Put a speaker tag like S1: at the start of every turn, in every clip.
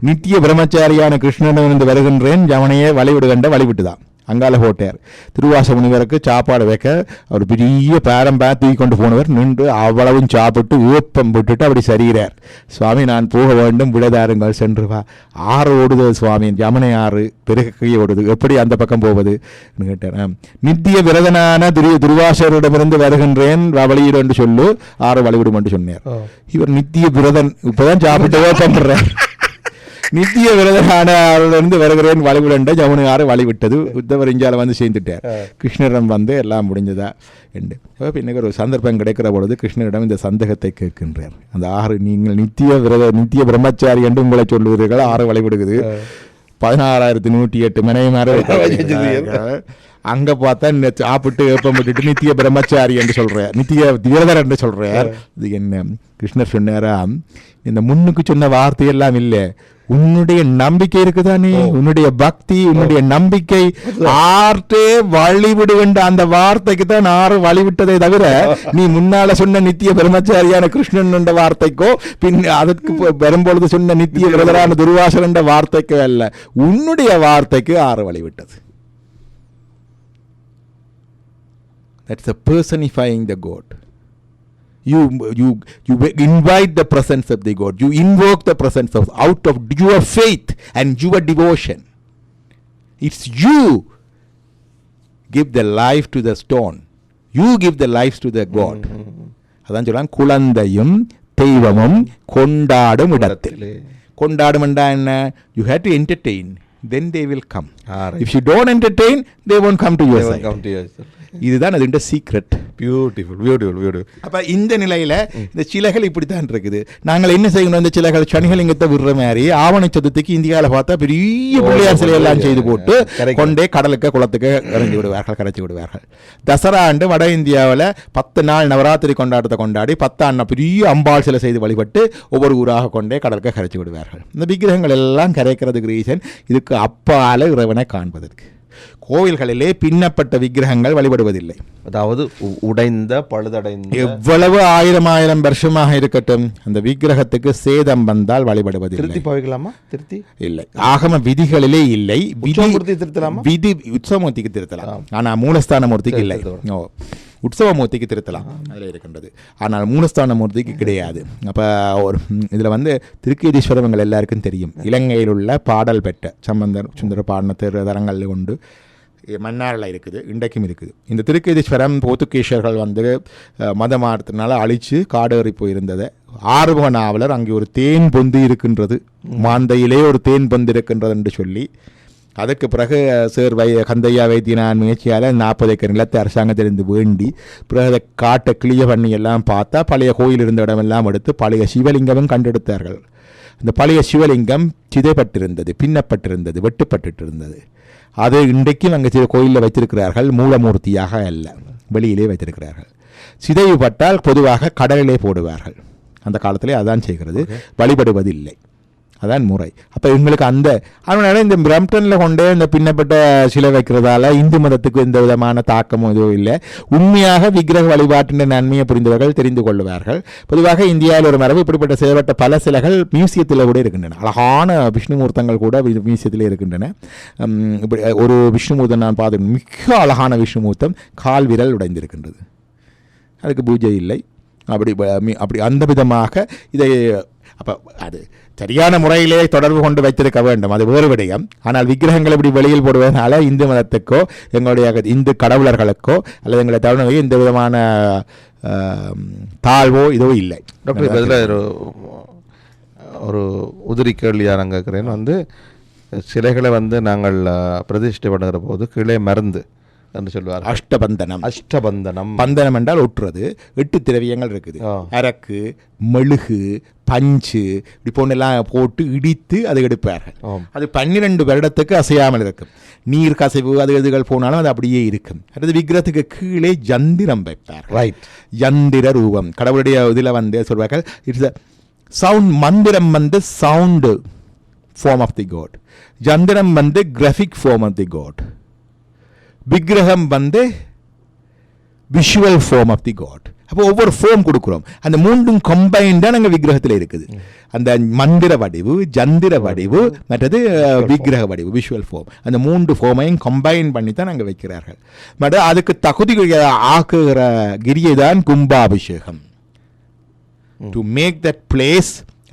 S1: நித்திய பிரம்மச்சாரியான கிருஷ்ணனிடமிருந்து வருகின்றேன். யமனையே வழிவிடுகண்ட வழிவிட்டுதான். அங்கால போட்டார் திருவாச முனிவருக்கு சாப்பாடு வைக்க அவர் பெரிய பேரம் தூக்கி கொண்டு போனவர். நின்று அவ்வளவும் சாப்பிட்டு ஊப்பம் விட்டுட்டு அப்படி சரிகிறார் சுவாமி நான் போக வேண்டும். விடதாருங்கள் சென்று வா. ஆறு ஓடுது சுவாமி. யமுனை ஆறு பெருகை ஓடுது. எப்படி அந்த பக்கம் போவது? கேட்டார். ஆம். நித்திய விரதனான திரு துருவாசரிடமிருந்து வருகின்றேன். வ- வழியிடு என்று சொல்லு. ஆறு வழிவிடும் என்று சொன்னார். இவர் நித்திய விரதன். இப்பதான் சாப்பிட்டு பண்றார் நித்திய விரதனான அவரிலிருந்து வருகிறேன் வழிவிடண்ட ஜமுனை ஆறு வழிவிட்டது. உத்தவர் இஞ்சால வந்து சேர்ந்துட்டார். கிருஷ்ணரிடம் வந்து எல்லாம் முடிஞ்சதா? என்று. பின்னுக்கு ஒரு சந்தர்ப்பம் கிடைக்கிற பொழுது கிருஷ்ணரிடம் இந்த சந்தேகத்தை கேட்கின்றார். அந்த ஆறு நீங்கள் நித்திய விரத நித்திய பிரம்மச்சாரி என்று உங்களை சொல்லுவீர்கள். ஆறு வழிவிடுகிறது. பதினாறாயிரத்தி நூற்றி எட்டு மனைவிமார அங்க பார்த்தா சாப்பிட்டு ஏப்பம் விட்டுட்டு நித்திய பிரம்மச்சாரி என்று சொல்றார். நித்திய விரதர் என்று சொல்றார். இது என்ன? கிருஷ்ணர் சொன்னாராம் இந்த முன்னுக்கு சொன்ன வார்த்தை எல்லாம் இல்ல. உன்னுடைய நம்பிக்கை இருக்குதானே? உன்னுடைய பக்தி உன்னுடைய நம்பிக்கை ஆர்ட்டே வழிவிடுகின்ற அந்த வார்த்தைக்கு தான் ஆறு வழிவிட்டதை தவிர நீ முன்னால சொன்ன நித்திய பிரம்மச்சாரியான கிருஷ்ணன் என்ற வார்த்தைக்கோ பின் அதற்கு வரும்பொழுது சொன்ன நித்திய விரதரான துர்வாசன் என்ற வார்த்தைக்கோ அல்ல உன்னுடைய வார்த்தைக்கு ஆறு வழிவிட்டது. That's the personifying the God. You, you, you invite the presence of the God. You invoke the presence of out of your faith and your devotion. It's you give the life to the stone. You give the life to the God. அதான் சொல்றாங்க குழந்தையும் தெய்வமும் கொண்டாடும் இடத்தில் கொண்டாடும் என்றா என்ன you have to entertain then they will come
S2: Ah, right.
S1: If you don't entertain they won't come to your side இதுதான் அதுண்ட சீக்ரெட்
S2: பியூட்டிஃபுல் பியூட்டிஃபுல் பியூட்டிஃபுல்
S1: அப்ப இந்த நிலையில இந்த சிலைகள் இப்படித்தான் இருக்குது. நாங்கள் என்ன செய்யணும் இந்த சிலைகள்? சனிகளிங்கத்தை விடுற மாதிரி ஆவண சதுர்த்திக்கு இந்தியாவில் பார்த்தா பெரிய பிள்ளையார் சிலை எல்லாம் செய்து போட்டு. கொண்டே கடலுக்கு குளத்துக்கு இறங்கி விடுவார்கள் கரைச்சி விடுவார்கள். தசரா ஆண்டு வட இந்தியாவில் பத்து நாள் நவராத்திரி கொண்டாட்டத்தை கொண்டாடி பத்தாண்டு பெரிய அம்பாள் சிலை செய்து வழிபட்டு ஒவ்வொரு ஊராக கொண்டே கடலுக்கு கரைச்சி விடுவார்கள். இந்த விக்கிரகங்கள் எல்லாம் கரைக்கிறதுக்கு ரீசன் இதுக்கு அப்பால இறைவனை காண்பதற்கு. கோவில்களிலே பின்னப்பட்ட விக்கிரகங்கள் வழிபடுவதில்லை.
S2: அதாவது உடைந்த பழுதடைந்த
S1: எவ்வளவு ஆயிரம் ஆயிரம் வருஷமாக இருக்கட்டும் அந்த விக்கிரகத்துக்கு சேதம் வந்தால் வழிபடுவதில்லை.
S2: திருத்தி பாவிக்கலாமா? திருத்தி?
S1: இல்லை. ஆகம விதிகளிலே இல்லை. விதி
S2: திருத்தலாமா?
S1: விதி உற்சவமூர்த்திக்கு திருத்தலாம். ஆனா மூலஸ்தான மூர்த்திக்கு இல்லை. ஓ. உற்சவமூர்த்திக்கு திருத்தலாம் அதில் இருக்கின்றது. ஆனால் மூலஸ்தான மூர்த்திக்கு கிடையாது. அப்ப ஒரு இதுல வந்து திருக்கேதீஸ்வரவங்கள் எல்லாருக்கும் தெரியும். இலங்கையில் உள்ள பாடல் பெற்ற சம்பந்தர் சுந்தர பாடின திரு தரங்கள் கொண்டு மன்னாரில் இருக்குது இன்றைக்கும் இருக்குது. இந்த திருக்கேதீஸ்வரம் போர்த்துகீஷர்கள் வந்து அஹ், மத மாற்றத்தினால அழித்து காடேறி போயிருந்ததை ஆறுமுக நாவலர் அங்கே ஒரு தேன் பொந்து இருக்கின்றது. மாந்தையிலே ஒரு தேன் பொந்து இருக்கின்றது என்று சொல்லி அதற்கு பிறகு சேர் வை கந்தையா வைத்தியனான் முயற்சியால் நாற்பது ஏக்கர் நிலத்தை அரசாங்கத்திலிருந்து வேண்டி பிறகு அதை காட்டை கிளிய பண்ணி எல்லாம் பார்த்தா பழைய கோயில் இருந்த இடமெல்லாம் எடுத்து பழைய சிவலிங்கமும் கண்டெடுத்தார்கள். அந்த பழைய சிவலிங்கம் சிதைப்பட்டிருந்தது பின்னப்பட்டிருந்தது வெட்டுப்பட்டுட்டு இருந்தது அது இன்றைக்கும் அங்கே சில கோயிலில் வைத்திருக்கிறார்கள் மூலமூர்த்தியாக அல்ல வெளியிலே வைத்திருக்கிறார்கள். சிதைவுபட்டால் பொதுவாக கடலிலே போடுவார்கள். அந்த காலத்திலே அதான் செய்கிறது வழிபடுவதில்லை. அதான் முறை. அப்போ எங்களுக்கு அந்த அதனால இந்த பிரம்டனில் கொண்டே இந்த பின்னப்பட்ட சிலை வைக்கிறதால இந்து மதத்துக்கு எந்த விதமான தாக்கமும் எதுவும் இல்லை. உண்மையாக விக்கிரக வழிபாட்டின் நன்மையை புரிந்தவர்கள் தெரிந்து கொள்வார்கள். பொதுவாக இந்தியாவில் ஒரு மரபு இப்படிப்பட்ட செய்யப்பட்ட பல சிலைகள் மியூசியத்தில் கூட இருக்கின்றன. அழகான விஷ்ணுமூர்த்தங்கள் கூட வி- இருக்கின்றன. இப்படி ஒரு விஷ்ணுமூர்த்தம் நான் பார்த்தேன் மிக அழகான விஷ்ணுமூர்த்தம் கால் விரல் உடைந்திருக்கின்றது. அதுக்கு பூஜை இல்லை. அப்படி அப்படி அந்த விதமாக இதை அப்போ அது சரியான முறையிலே தொடர்பு கொண்டு வைத்திருக்க வேண்டும் அது வேறு விடயம் ஆனால் விக்கிரகங்கள் இப்படி வெளியில் போடுவதனால இந்து மதத்துக்கோ எங்களுடைய இந்து கடவுளர்களுக்கோ அல்லது எங்களுடைய தமிழர்களுக்கோ எந்த விதமான தாழ்வோ இதோ இல்லை
S2: டாக்டர் ஒரு ஒரு உதிரி கேள்வியாக கேட்குறேன் வந்து சிலைகளை வந்து நாங்கள் பிரதிஷ்டை பண்ணுகிற போது கீழே மருந்து என்று சொல்லுவார்
S1: அஷ்டபந்தனம்.
S2: அஷ்டபந்தனம்.
S1: பந்தனம் என்றால் ஒட்டுறது எட்டு திரவியங்கள் இருக்குது. அரக்கு மெழுகு பஞ்சு இப்படி போன்றெல்லாம் போட்டு இடித்து அதை எடுப்பார்கள். அது பன்னிரண்டு வருடத்துக்கு அசையாமல் இருக்கும். நீர் கசைவு அது இதுகள் போனாலும் அது அப்படியே இருக்கும். அடுத்து விக்கிரகத்துக்கு கீழே ஜந்திரம் வைப்பார்
S2: ரைட்
S1: யந்திர ரூபம். கடவுளுடைய இதில் வந்து சொல்வார்கள்? இட்ஸ் சவுண்ட் மந்திரம் வந்து sound form of the god ஜந்திரம் வந்து graphic form of the god விக்கிரகம் வந்து visual form of the god அப்போ ஒவ்வொரு ஃபோம் கொடுக்குறோம். அந்த மூன்றும் கம்பைன்டாக நாங்கள் விக்கிரகத்தில் இருக்குது. அந்த மந்திர வடிவு ஜந்திர வடிவு மற்றது விக்கிரக வடிவு விஷுவல் ஃபோம் அந்த மூன்று ஃபோமையும் கம்பைன் பண்ணி தான் நாங்கள் வைக்கிறார்கள். மற்ற அதுக்கு தகுதி ஆக்குகிற கிரியை தான் கும்பாபிஷேகம். To make that place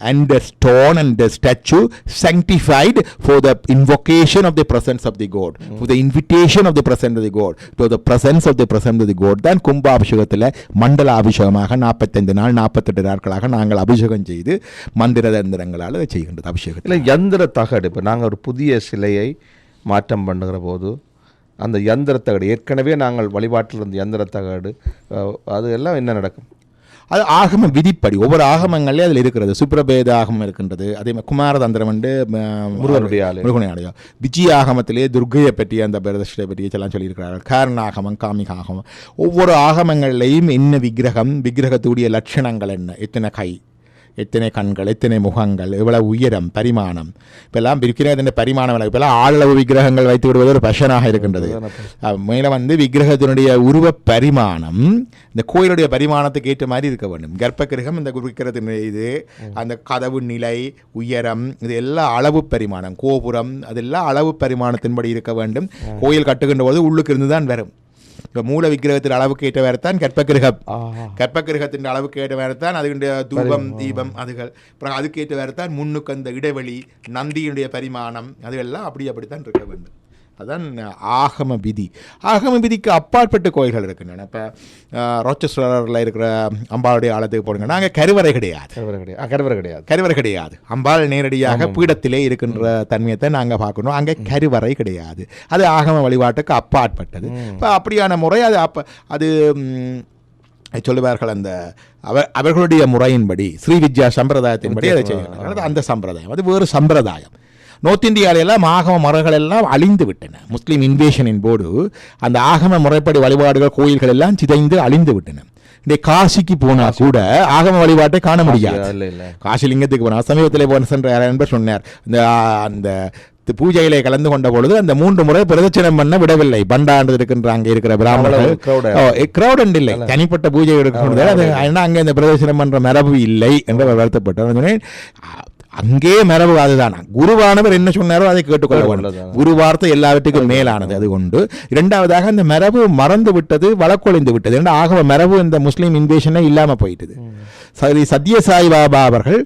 S1: and the stone and the statue sanctified for the invocation of the presence of the god. For the invitation of the presence of the god. To the presence of the presence of the god தான் கும்பாபிஷேகத்தில் மண்டல அபிஷேகமாக நாற்பத்தைந்து நாள் நாற்பத்தெட்டு நாட்களாக நாங்கள் அபிஷேகம் செய்து மந்திர தந்திரங்களால் செய்கின்றது அபிஷேகத்தில்.
S2: இல்லை யந்திர தகடு. இப்போ நாங்கள் ஒரு புதிய சிலையை மாற்றம் பண்ணுகிற போது அந்த யந்திர தகடு. ஏற்கனவே நாங்கள் வழிபாட்டில் இருந்த யந்திர தகடு அது எல்லாம் என்ன நடக்கும்?
S1: அது ஆகம விதிப்படி ஒவ்வொரு ஆகமங்கள்லேயும் அதில் இருக்கிறது. சுப்ரபேத ஆகமம் இருக்கின்றது. அதே மாதிரி குமாரதந்திரம் வந்து
S2: முருகனுடைய ஆலயம்.
S1: முருகனை ஆலயம். விஜய ஆகமத்திலே துர்கையை பற்றி அந்த பிரதஷ்டை பற்றி எல்லாம் சொல்லியிருக்கிறார்கள். காரண ஆகமம் காமிக ஆகமம் ஒவ்வொரு ஆகமங்கள்லையும் என்ன விக்கிரகம் விக்கிரகத்துடைய லட்சணங்கள் என்ன? எத்தனை கை? எத்தனை கண்கள் எத்தனை முகங்கள் எவ்வளவு உயரம் பரிமாணம். இப்பெல்லாம் விக்கிரகத்தின் பரிமாணம். இப்பெல்லாம் ஆளளவு விக்கிரகங்கள் வைத்து விடுவது ஒரு பஷனாக இருக்கின்றது. மேல வந்து விக்கிரகத்தினுடைய உருவ பரிமாணம் இந்த கோயிலுடைய பரிமாணத்துக்கு ஏற்ற மாதிரி இருக்க வேண்டும். கர்ப்பகிரகம் இந்த விக்கிரகத்தினுடைய இது அந்த கதவு நிலை உயரம் இது எல்லாம் அளவு பரிமாணம். கோபுரம் அதெல்லாம் அளவு பரிமாணத்தின்படி இருக்க வேண்டும். கோயில் கட்டுகின்ற போது உள்ளுக்கு இருந்து தான் வரும். இப்போ மூல விக்கிரகத்தின் அளவுக்கு ஏற்ற தான் கற்பகிரகம் கற்பகிரகத்தின் அளவுக்கு ஏற்ற வேறத்தான் அதுடைய தூபம் தீபம் அதுகள். அப்புறம் அதுக்கு ஏற்ற வேறத்தான் முன்னுக்கு அந்த இடைவெளி நந்தியினுடைய பரிமாணம் அதுவெல்லாம் அப்படி அப்படித்தான் இருக்க வேண்டும். அதான் ஆகம விதி. ஆகம விதிக்கு அப்பாற்பட்ட கோயில்கள் இருக்கின்றன. இப்போ ரோச்சஸ்வரரில் இருக்கிற அம்பாளுடைய ஆலயத்துக்கு போனீங்கன்னா அங்கே கருவறை கிடையாது.
S2: கருவறை கிடையாது. கருவறை கிடையாது.
S1: கருவறை கிடையாது. அம்பாள் நேரடியாக பீடத்திலே இருக்கின்ற தன்மையத்தை நாங்கள் பார்க்கணும். அங்கே கருவறை கிடையாது. அது ஆகம வழிபாட்டுக்கு அப்பாற்பட்டது. இப்போ அப்படியான முறை அது அப்போ அது சொல்லுவார்கள் அந்த அவர் அவர்களுடைய முறையின்படி ஸ்ரீ வித்யா சம்பிரதாயத்தின்படி அதை செய்யணும் அது அந்த சம்பிரதாயம். அது வேறு சம்பிரதாயம். நோர்த் இந்தியாவிலெல்லாம் ஆகம முறைகள் எல்லாம் அழிந்து விட்டன. முஸ்லீம் இன்வேஷனின் போது அந்த ஆகம முறைப்படி வழிபாடுகள் கோயில்கள் எல்லாம் சிதைந்து அழிந்து விட்டன. இந்த காசிக்கு போனா கூட ஆகம வழிபாட்டை காண முடியாது. காசிலிங்கத்துக்கு போனார் சமீபத்தில் போன சென்ற என்பர் சொன்னார். இந்த அந்த பூஜையிலே கலந்து கொண்ட பொழுது அந்த மூன்று முறை பிரதட்சணம் பண்ண விடவில்லை. பண்டாண்டு இருக்கின்ற அங்கே இருக்கிற பிராமணர்கள். கிரௌட் இல்லை. தனிப்பட்ட பூஜை எடுக்கிறது அது ஏன்னா அங்கே இந்த பிரதட்சணம் பண்ற மரபு இல்லை என்று வருத்தப்பட்டார். அங்கே மரபு அதுதானா. குருவானவர் என்ன சொன்னாரோ அதை கேட்டுக்கொள்ள வேண்டும். குரு வார்த்தை எல்லாவற்றுக்கும் மேலானது அது கொண்டு இரண்டாவதாக அந்த மரபு மறந்து விட்டது வழக்கொழிந்து விட்டது. ஏன்னா ஆகவ மரபு இந்த முஸ்லீம் இன்வேஷனே இல்லாம போயிட்டது. சரி சத்யசாய் பாபா அவர்கள்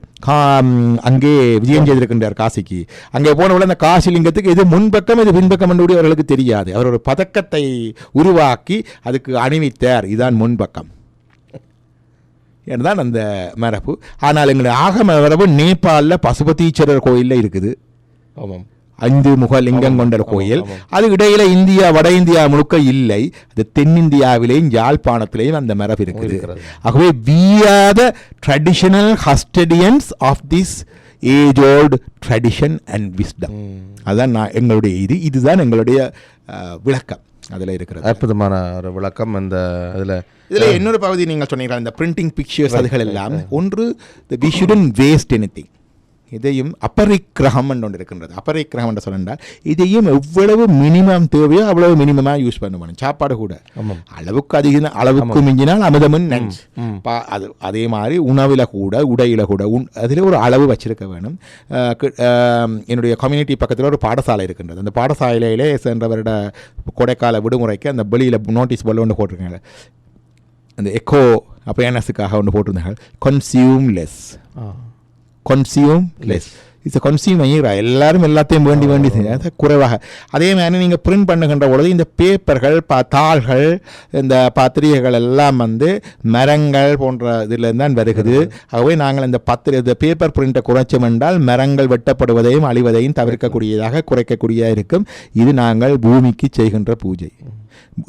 S1: அங்கே விஜயம் செய்திருக்கின்றார் காசிக்கு. அங்கே போனவுடன் அந்த காசி லிங்கத்துக்கு இது முன்பக்கம் இது பின்பக்கம் என்று அவர்களுக்கு தெரியாது. அவர் ஒரு பதக்கத்தை உருவாக்கி அதுக்கு அணிவித்தார். இதான் முன்பக்கம். என்றுதான் அந்த மரபு. ஆனால் எங்களுடைய ஆகம மரபு நேபாளில் பசுபதீஸ்வரர் கோயிலில் இருக்குது.
S2: ஆமாம்.
S1: ஐந்து முக லிங்கம் கொண்ட கோயில். அது இடையில இந்தியா வட இந்தியா முழுக்க இல்லை. அது தென்னிந்தியாவிலேயும் யாழ்ப்பாணத்திலேயும் அந்த மரபு இருக்குது. ஆகவே we are the traditional custodians of this age old tradition and wisdom அதுதான் நான் எங்களுடைய இது. இதுதான் எங்களுடைய விளக்கம். அதில் இருக்கிறது.
S2: அற்புதமான ஒரு விளக்கம் இந்த இதில்.
S1: இதுல இன்னொரு பகுதி நீங்கள் சொன்னீங்க இந்த பிரிண்டிங் பிக்சர்ஸ் அதுகள் எல்லாம். ஒன்று வி ஷுடன் வேஸ்ட் எனி இதையும் அபரிக்கிரகம் என்று ஒன்று இருக்கின்றது அபரிக்கிரகம் என்று சொன்னால் இதையும் எவ்வளவு மினிமம் தேவையோ அவ்வளவு மினிமமாக யூஸ் பண்ணணும் சாப்பாடு கூட. அளவுக்கு அதிக அளவுக்கு மிஞ்சினால் அமிர்தமும் நஞ்சு. பா- அது அதே மாதிரி உணவில் கூட உடையில கூட உண் அதில் ஒரு அளவு வச்சிருக்க வேணும். என்னுடைய கம்யூனிட்டி பக்கத்தில் ஒரு பாடசாலை இருக்கின்றது. அந்த பாடசாலையிலே சென்ற வருட கொடைக்கால விடுமுறைக்கு அந்த வெளியில் நோட்டீஸ் போல ஒன்று போட்டிருக்காங்க. அந்த எக்கோ அவேர்னஸுக்காக ஒன்று போட்டிருந்தாங்க? Consume
S2: less
S1: consume less it's consume ஐயரா எல்லாரும் எல்லாத்தையும் வேண்டி வேண்டி செஞ்சா அது குறைவாக. அதே மாதிரி நீங்கள் பிரிண்ட் பண்ணுகின்ற பொழுது இந்த பேப்பர்கள் ப தாள்கள் இந்த பத்திரிகைகள் எல்லாம் வந்து மரங்கள் போன்ற இதில் தான் வருகிறது. ஆகவே நாங்கள் இந்த பத்திரி இந்த பேப்பர் பிரிண்ட்டை குறைச்சோம் என்றால் மரங்கள் வெட்டப்படுவதையும் அழிவதையும் தவிர்க்கக்கூடியதாக குறைக்கக்கூடியதாக இருக்கும். இது நாங்கள் பூமிக்கு செய்கின்ற பூஜை.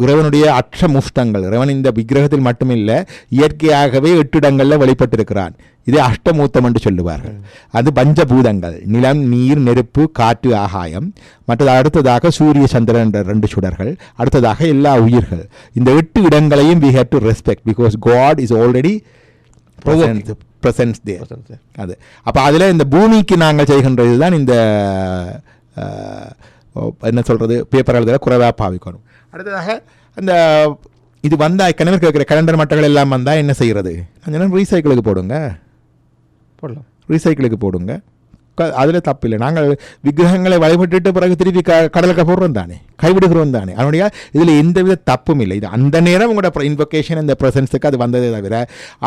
S1: இறைவனுடைய அற்ற முஷ்டங்கள் இறைவன் இந்த விக்கிரகத்தில் மட்டுமில்லை இயற்கையாகவே எட்டு இடங்களில் வெளிப்பட்டிருக்கிறான். இது அஷ்டமூத்தம் என்று சொல்லுவார்கள். அது பஞ்சபூதங்கள் நிலம் நீர் நெருப்பு காற்று ஆகாயம். மற்றது அடுத்ததாக சூரிய சந்திரன் என்ற ரெண்டு சுடர்கள் அடுத்ததாக எல்லா உயிர்கள். இந்த எட்டு இடங்களையும் we have to respect because God is already presence there அது. அப்போ அதில் இந்த பூமிக்கு நாங்கள் செய்கின்ற இதுதான் இந்த என்ன சொல்கிறது பேப்பர் எழுதுகிற குறைவாக பாவிக்கணும். அடுத்ததாக அந்த இது வந்தா கிணறு கேட்குற கலண்டர் மட்டங்கள் எல்லாம் வந்தா என்ன செய்யறது? நான் ரீசைக்கிளுக்கு போடுங்க.
S2: போடலாம்.
S1: ரீசைக்கிளுக்கு போடுங்க. அதில் தப்பு இல்லை நாங்கள் விக்கிரகங்களை வழிபட்டுட்டு பிறகு திருப்பி க கடலுக்கு போடுறோம் தானே? கைவிடுகிறோம் தானே? அதனுடைய இதில் எந்தவித தப்பும் இல்லை. இது அந்த நேரம் உங்களோட இன்வொகேஷன் இந்த ப்ரெசன்ஸுக்கு அது வந்ததே தவிர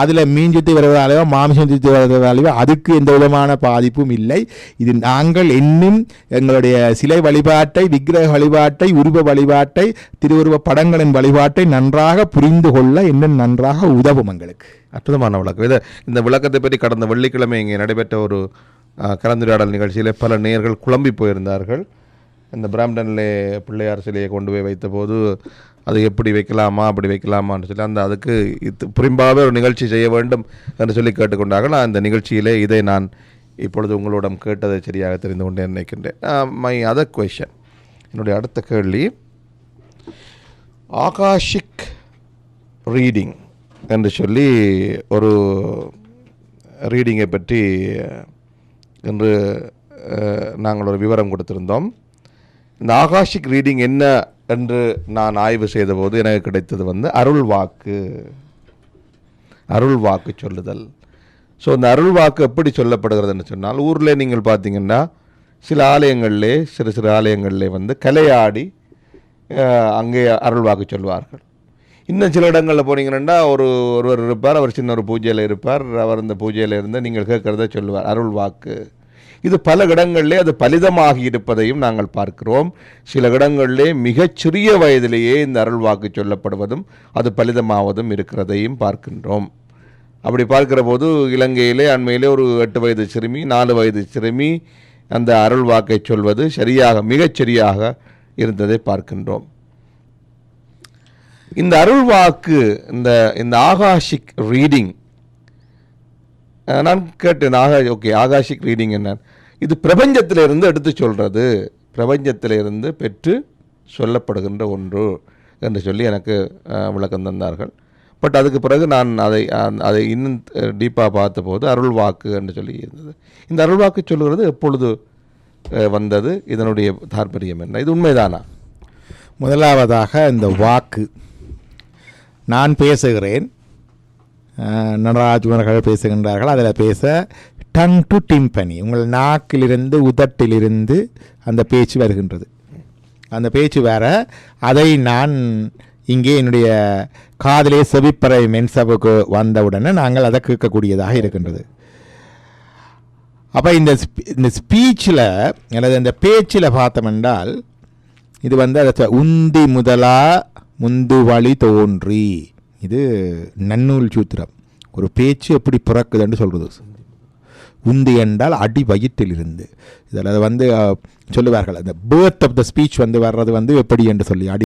S1: அதில் மீன் சுற்றி வருவதாலேயோ மாமிசம் சுற்றி வருவதாலேயோ அதுக்கு எந்த விதமான பாதிப்பும் இல்லை. இது நாங்கள் இன்னும் எங்களுடைய சிலை வழிபாட்டை விக்கிரக வழிபாட்டை உருவ வழிபாட்டை திருவுருவ படங்களின் வழிபாட்டை நன்றாக புரிந்து கொள்ள இன்னும் நன்றாக உதவும் எங்களுக்கு.
S2: அற்புதமான விளக்கம். இதை இந்த விளக்கத்தை பற்றி கடந்த வெள்ளிக்கிழமை இங்கே நடைபெற்ற ஒரு கலந்துரையாடல் நிகழ்ச்சியில் பல நேயர்கள் குழம்பி போயிருந்தார்கள். இந்த பிராம்டனிலே பிள்ளையார் சிலையை கொண்டு போய் வைத்தபோது அது எப்படி வைக்கலாமா அப்படி வைக்கலாமான்னு சொல்லி அந்த அதுக்கு இது புரிம்பாகவே ஒரு நிகழ்ச்சி செய்ய வேண்டும் என்று சொல்லி கேட்டுக்கொண்டார்கள். அந்த நிகழ்ச்சியிலே இதை நான் இப்பொழுது உங்களிடம் கேட்டதை சரியாக தெரிந்து கொண்டேன் நினைக்கின்றேன். மை அதர் கொஷன் என்னுடைய அடுத்த கேள்வி. ஆகாஷிக் ரீடிங் என்று சொல்லி ஒரு ரீடிங்கை பற்றி என்று நாங்கள் ஒரு விவரம் கொடுத்திருந்தோம். இந்த ஆகாஷிக் ரீடிங் என்ன என்று நான் ஆய்வு செய்தபோது எனக்கு கிடைத்தது வந்து அருள் வாக்கு அருள் வாக்கு சொல்லுதல். ஸோ இந்த அருள் வாக்கு எப்படி சொல்லப்படுகிறதுன்னு சொன்னால் ஊரில் நீங்கள் பார்த்தீங்கன்னா சில ஆலயங்களிலே சிறு சிறு ஆலயங்களிலே வந்து கலையாடி அங்கே அருள் வாக்கு சொல்வார்கள் இன்னும் சில இடங்களில் போனீங்கன்னா ஒரு ஒருவர் இருப்பார் அவர் சின்ன ஒரு பூஜையில் இருப்பார் அவர் இந்த பூஜையில் இருந்து நீங்கள் கேட்குறத சொல்லுவார் அருள் வாக்கு. இது பல இடங்களிலே அது பலிதமாகி இருப்பதையும் நாங்கள் பார்க்கிறோம். சில இடங்களிலே மிகச்சிறிய வயதிலேயே இந்த அருள் வாக்கு சொல்லப்படுவதும் அது பலிதமாவதும் இருக்கிறதையும் பார்க்கின்றோம். அப்படி பார்க்கிற போது இலங்கையிலே அண்மையிலே ஒரு எட்டு வயது சிறுமி நாலு வயது சிறுமி அந்த அருள் வாக்கை சொல்வது சரியாக மிகச்சரியாக இருந்ததை பார்க்கின்றோம். இந்த அருள் வாக்கு இந்த இந்த ஆகாஷிக் ரீடிங் நான் கேட்டேன் ஆகா ஓகே ஆகாஷிக் ரீடிங் என்ன? இது பிரபஞ்சத்திலிருந்து எடுத்து சொல்கிறது பிரபஞ்சத்திலிருந்து பெற்று சொல்லப்படுகின்ற ஒன்று என்று சொல்லி எனக்கு விளக்கம் தந்தார்கள். பட் அதுக்கு பிறகு நான் அதை அதை இன்னும் டீப்பாக பார்த்தபோது அருள் வாக்கு என்று சொல்லி இருந்தது. இந்த அருள் வாக்கு சொல்கிறது எப்பொழுது வந்தது? இதனுடைய தாற்பயம் என்ன? இது உண்மைதானா?
S1: முதலாவதாக இந்த வாக்கு. நான் பேசுகிறேன். அஹ், நடராஜ் பேசுகின்றார்கள். அதில் பேச டங் டு டிம்பனி. உங்கள் நாக்கிலிருந்து உதட்டிலிருந்து அந்த பேச்சு வருகின்றது. அந்த பேச்சு வேற. அதை நான் இங்கே என்னுடைய காதலே செவிப்பறை மென்சபுக்கு வந்தவுடனே நாங்கள் அதை கேட்கக்கூடியதாக இருக்கின்றது. அப்போ இந்த இந்த ஸ்பீச்சில் அல்லது இந்த பேச்சில் பார்த்தோமென்றால் இது வந்து அதை உந்தி முதலா முந்து வழி தோன்றி. இது நன்னூல் சூத்திரம். ஒரு பேச்சு எப்படி பிறக்குதுன்னு சொல்கிறது உந்து என்றால் அடி வயிற்றிலிருந்து. இதில் வந்து சொல்லுவார்கள். அந்த பேர்த் ஆஃப் த ஸ்பீச் வந்து வர்றது வந்து எப்படி என்று சொல்லி அடி